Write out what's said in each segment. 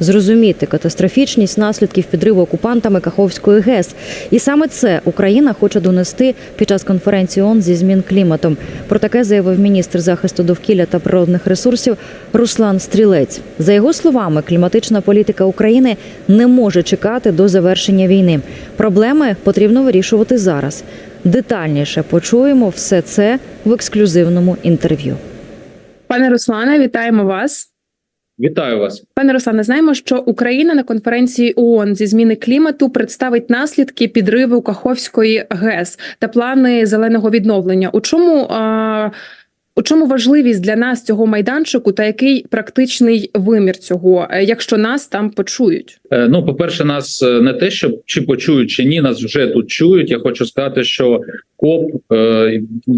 зрозуміти катастрофічність наслідків підриву окупантами Каховської ГЕС. І саме це Україна хоче донести під час конференції ООН зі змін кліматом. Про таке заявив міністр захисту довкілля та природних ресурсів Руслан Стрілець. За його словами, кліматична політика України не може чекати до завершення війни. Проблеми потрібно вирішувати зараз. Детальніше почуємо все це в ексклюзивному інтерв'ю. Пане Руслане, вітаємо вас. Вітаю вас. Пане Руслане, знаємо, що Україна на конференції ООН зі зміни клімату представить наслідки підриву Каховської ГЕС та плани зеленого відновлення. У чому а, у чому важливість для нас цього майданчику та який практичний вимір цього, е, якщо нас там почують? Е, Ну, по-перше, нас е, не те, що чи почують чи ні, нас вже тут чують. Я хочу сказати, що КОП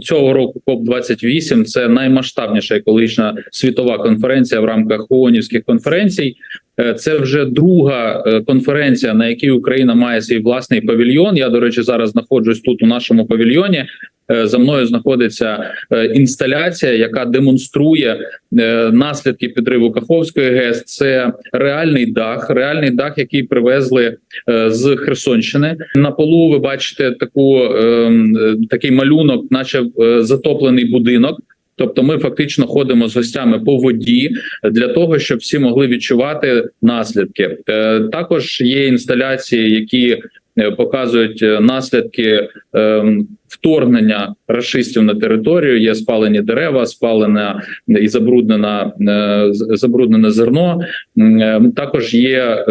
цього року КОП 28 це наймасштабніша екологічна світова конференція в рамках ООНівських конференцій. Е, Це вже друга е, конференція, на якій Україна має свій власний павільйон. Я до речі, зараз знаходжусь тут у нашому павільйоні. Е, За мною знаходиться інсталяція, яка демонструє наслідки підриву Каховської ГЕС. Це реальний дах, реальний дах, який привезли з Херсонщини. На полу ви бачите таку ем, такий малюнок, наче затоплений будинок. Тобто, ми фактично ходимо з гостями по воді для того, щоб всі могли відчувати наслідки. Е, Також є інсталяції, які показують е, наслідки ем, вторгнення рашистів на територію. Є спалені дерева, спалене і забруднена е, забруднене зерно. Е, Також є е,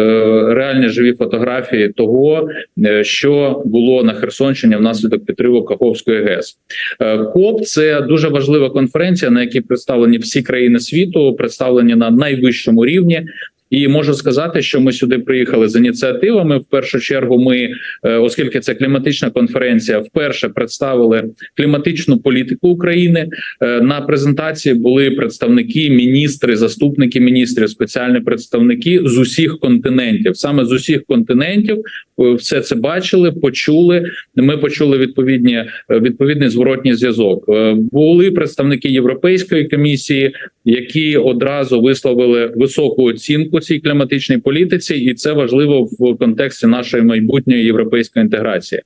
реальні живі фотографії того, е, що було на Херсонщині внаслідок підриву Каховської ГЕС. Е, КОП це дуже важлива конференція, на якій представлені всі країни світу, представлені на найвищому рівні. І можу сказати, що ми сюди приїхали з ініціативами. В першу чергу, ми, е, оскільки це кліматична конференція, вперше представили кліматичну політику України. Е, На презентації були представники, міністри, заступники міністрів, спеціальні представники з усіх континентів. Саме з усіх континентів все це бачили, почули. Ми почули відповідні е, відповідний зворотній зв'язок. Е, Були представники Європейської комісії, які одразу висловили високу оцінку цій кліматичній політиці, і це важливо в контексті нашої майбутньої європейської інтеграції.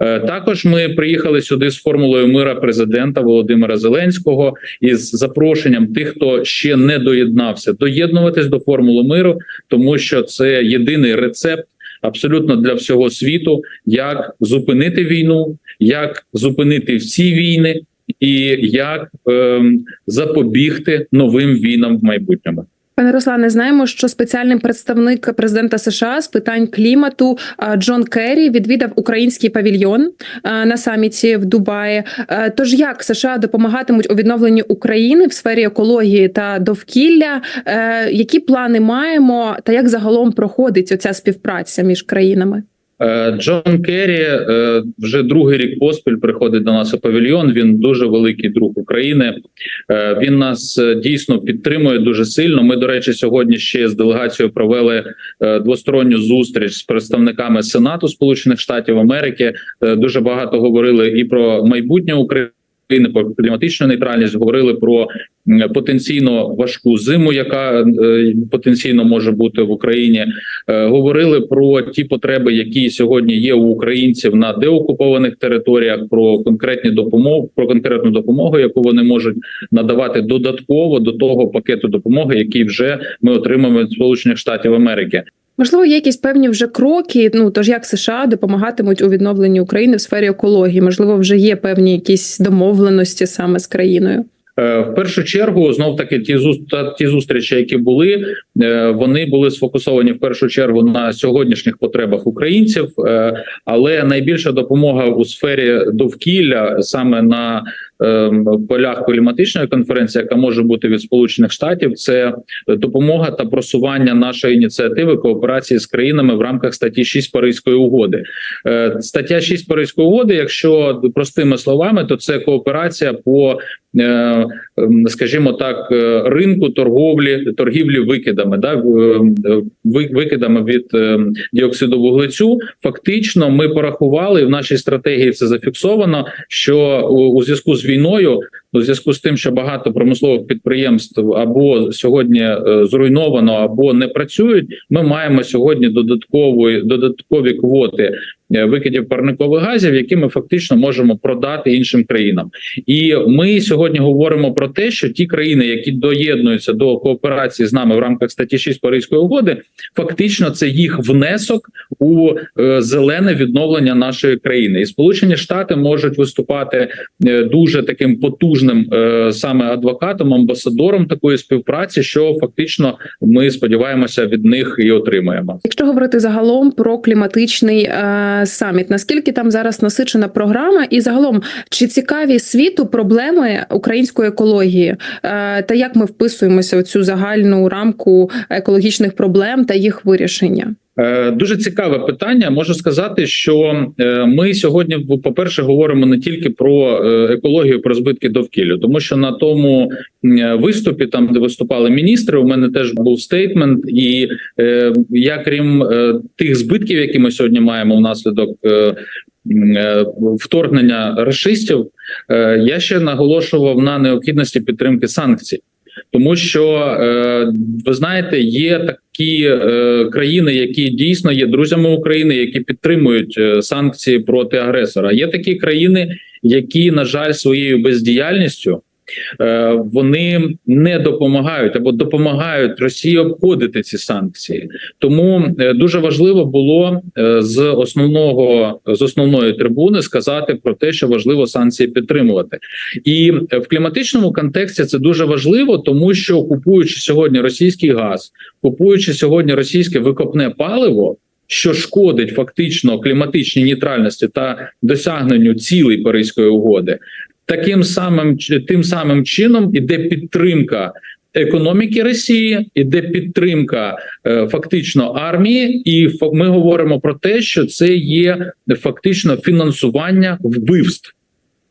Е, Також ми приїхали сюди з формулою мира президента Володимира Зеленського із запрошенням тих, хто ще не доєднався, доєднуватись до формули миру, тому що це єдиний рецепт. Абсолютно для всього світу, як зупинити війну, як зупинити всі війни, і як е, запобігти новим війнам в майбутньому. Пане Руслане, знаємо, що спеціальний представник президента США з питань клімату Джон Керрі відвідав український павільйон на саміті в Дубаї. Тож як США допомагатимуть у відновленні України в сфері екології та довкілля? Е, Які плани маємо, та як загалом проходить оця співпраця між країнами? Е, Джон Керрі е, вже другий рік поспіль приходить до нас у павільйон. Він дуже великий друг України. Е, Він нас дійсно підтримує дуже сильно. Ми, до речі, сьогодні ще з делегацією провели двосторонню зустріч з представниками Сенату Сполучених Штатів Америки. Дуже багато говорили і про майбутнє України. Про кліматичну нейтральність говорили про потенційно важку зиму, яка е, потенційно може бути в Україні. Е, Говорили про ті потреби, які сьогодні є у українців на деокупованих територіях, про конкретні допомоги, про конкретну допомогу, яку вони можуть надавати додатково до того пакету допомоги, який вже ми отримаємо від Сполучених Штатів Америки. Можливо, є якісь певні вже кроки. Ну тож як США допомагатимуть у відновленні України в сфері екології? Можливо, вже є певні якісь домовленості саме з країною. Е, В першу чергу, знов таки, ті ті зустрічі, які були, е, вони були сфокусовані в першу чергу на сьогоднішніх потребах українців, е, але найбільша допомога у сфері довкілля саме на полях кліматичної конференції, яка може бути від Сполучених Штатів, це допомога та просування нашої ініціативи кооперації з країнами в рамках статті 6 Паризької угоди. Е, Стаття 6 Паризької угоди, якщо простими словами, то це кооперація по ем, скажімо так, е, ринку торговлі, торгівлі викидами, да, е, ви- викидами від е, діоксиду вуглецю. Фактично, ми порахували в нашій стратегії це зафіксовано. Що у зв'язку з війною у зв'язку з тим, що багато промислових підприємств або сьогодні е, зруйновано, або не працюють. Ми маємо сьогодні додаткові додаткові квоти е, викидів парникових газів, які ми фактично можемо продати іншим країнам. І ми сьогодні говоримо про те, що ті країни, які доєднуються до кооперації з нами в рамках статті 6 Паризької угоди, фактично це їх внесок у е, зелене відновлення нашої країни, і Сполучені Штати можуть виступати дуже таким потужним е, саме адвокатом, амбасадором такої співпраці, що фактично ми сподіваємося від них і отримаємо. Якщо говорити загалом про кліматичний е, саміт, наскільки там зараз насичена програма, і загалом чи цікаві світу проблеми української екології, е, та як ми вписуємося у цю загальну рамку екологічних проблем та їх вирішення? Е, Дуже цікаве питання. Можу сказати, що е, ми сьогодні, по перше, говоримо не тільки про е, екологію, про збитки довкілля, тому що на тому виступі, там де виступали міністри, у мене теж був стейтмент, і я крім тих збитків, які ми сьогодні маємо внаслідок вторгнення расистів, я ще наголошував на необхідності підтримки санкцій. Тому що ви знаєте, є такі е, країни, які дійсно є друзями України, які підтримують е, санкції проти агресора. Є такі країни, які, на жаль, своєю бездіяльністю вони не допомагають або допомагають Росії обходити ці санкції. Тому е, дуже важливо було е, з основного з основної трибуни сказати про те, що важливо санкції підтримувати. І е, в кліматичному контексті це дуже важливо, тому що купуючи сьогодні російський газ, купуючи сьогодні російське викопне паливо. Що шкодить фактично кліматичній нейтральності та досягненню цілей Паризької угоди, таким самим тим самим чином іде підтримка економіки Росії, іде підтримка е, фактично армії, і ми говоримо про те, що це є фактично фінансування вбивств.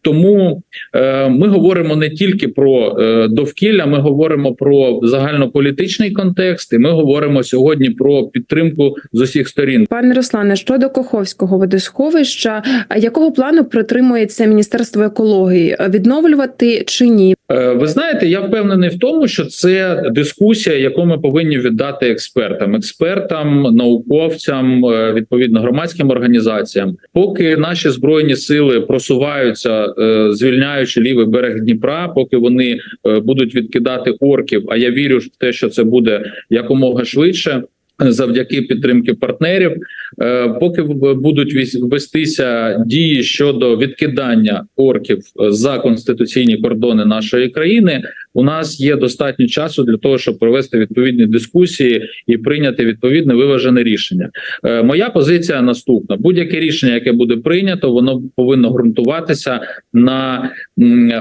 Тому е, ми говоримо не тільки про е, довкілля, ми говоримо про загальнополітичний контекст, і ми говоримо сьогодні про підтримку з усіх сторін. Пане Руслане, щодо Коховського водосховища, якого плану притримується Міністерство екології? Відновлювати чи ні? Е, Ви знаєте, я впевнений в тому, що це дискусія, яку ми повинні віддати експертам, експертам, науковцям, е, відповідно громадським організаціям. Поки наші збройні сили просуваються, е, звільняючи лівий берег Дніпра, поки вони е, будуть відкидати орків. А я вірю в те, що це буде якомога швидше. Завдяки підтримки партнерів, Е, поки будуть вестися дії щодо відкидання орків за конституційні кордони нашої країни, у нас є достатньо часу для того, щоб провести відповідні дискусії і прийняти відповідне виважене рішення. Е, Моя позиція наступна: будь-яке рішення, яке буде прийнято, воно повинно ґрунтуватися на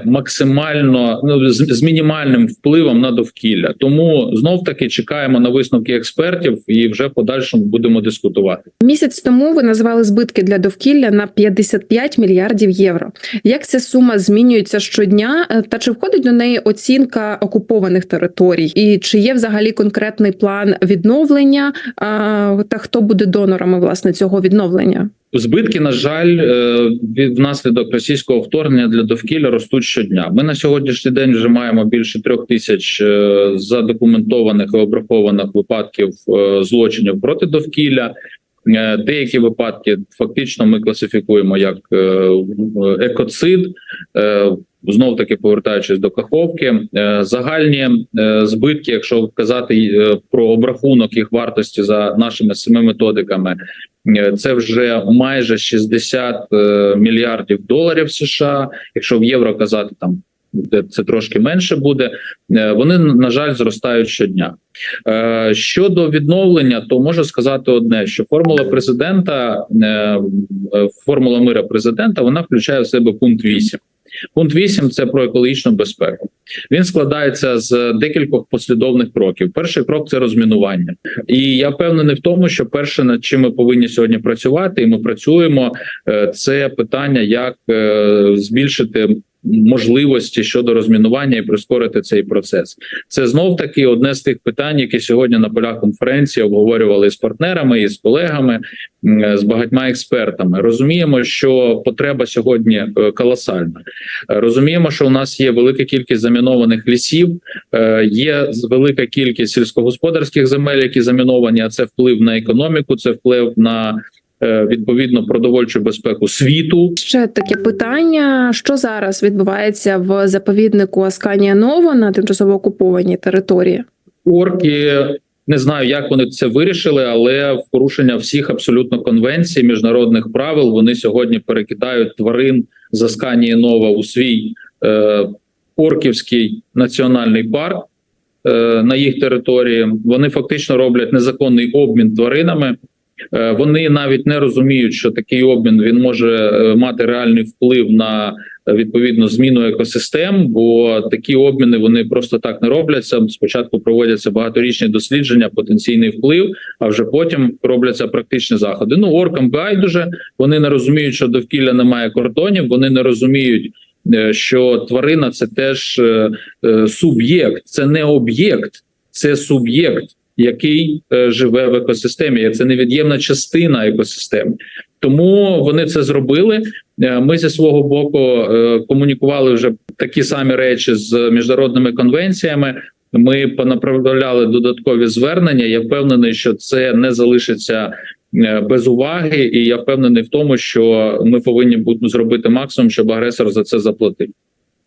максимально ну з, з мінімальним впливом на довкілля. Тому знов таки чекаємо на висновки експертів і вже подальшому будемо дискутувати. Місяць тому ви назвали збитки для довкілля на 55 мільярдів євро. Як ця сума змінюється щодня? е, Та чи входить до неї оцінка окупованих територій? І чи є взагалі конкретний план відновлення? а, Та хто буде донорами власне цього відновлення? Збитки, на жаль, е, від внаслідок російського вторгнення для довкілля ростуть щодня. Ми на сьогоднішній день вже маємо більше трьох тисяч е, задокументованих і обрахованих випадків е, злочинів проти довкілля. Деякі випадки фактично ми класифікуємо як екоцид. Знов таки повертаючись до каховки, загальні збитки, якщо казати про обрахунок їх вартості за нашими семи методиками, Це вже майже 60 е, мільярдів доларів США. Якщо в євро казати, там де це трошки менше буде. Е, Вони на жаль зростають щодня. Е, Щодо відновлення, то можу сказати одне: що формула президента, е, е, формула мира президента, вона включає в себе пункт 8. Пункт 8 – це про екологічну безпеку. Він складається з декількох послідовних кроків. Перший крок це розмінування, і я впевнений в тому, що перше, над чим ми повинні сьогодні працювати, і ми працюємо. е, Це питання, як е, збільшити можливості щодо розмінування і прискорити цей процес. Це знов таки одне з тих питань, які сьогодні на полях конференції обговорювали з партнерами і з колегами, з багатьма експертами. Розуміємо, що потреба сьогодні е, колосальна. Розуміємо, що у нас є велика кількість замінованих лісів, е, є велика кількість сільськогосподарських земель, які заміновані. А це вплив на економіку, це вплив на відповідно продовольчу безпеку світу. Ще таке питання: що зараз відбувається в заповіднику Асканія Нова на тимчасово окупованій території? Орки не знаю, як вони це вирішили, але в порушення всіх абсолютно конвенцій, міжнародних правил вони сьогодні перекидають тварин з Асканії Нова у свій е, Орківський національний парк е, на їх території. Вони фактично роблять незаконний обмін тваринами. Е, Вони навіть не розуміють, що такий обмін він може е, мати реальний вплив на е, відповідно зміну екосистем, бо такі обміни вони просто так не робляться. Спочатку проводяться багаторічні дослідження, потенційний вплив, а вже потім робляться практичні заходи. Ну оркам байдуже. Вони не розуміють, що довкілля немає кордонів. Вони не розуміють. Що тварина це теж суб'єкт, це не об'єкт, це суб'єкт, який е, живе в екосистемі. Це невід'ємна частина екосистеми. Тому вони це зробили. Е, Ми зі свого боку е, комунікували вже такі самі речі з міжнародними конвенціями. Ми понаправляли додаткові звернення. Я впевнений, що це не залишиться без уваги, і я впевнений в тому, що ми повинні бути зробити максимум, щоб агресор за це заплатив.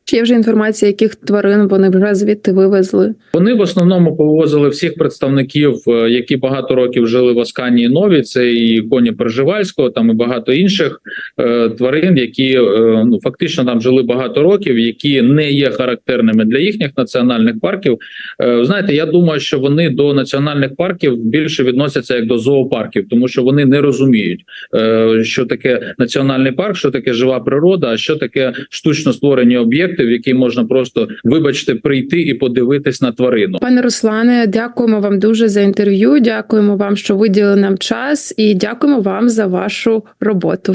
Чи є вже інформація, яких тварин вони вже звідти вивезли? Вони в основному повозили всіх представників, е, які багато років жили в Асканії Нові. Це і коні Пржевальського, там і багато інших е, тварин, які е, ну фактично там жили багато років, які не є характерними для їхніх національних парків. Е, знаєте, я думаю, що вони до національних парків більше відносяться як до зоопарків, тому що вони не розуміють, е, що таке національний парк, що таке жива природа, а що таке штучно створені об'єкти, в який можна просто, вибачте, прийти і подивитись на тварину. Пане Руслане, дякуємо вам дуже за інтерв'ю. Дякуємо вам, що виділили нам час, і дякуємо вам за вашу роботу.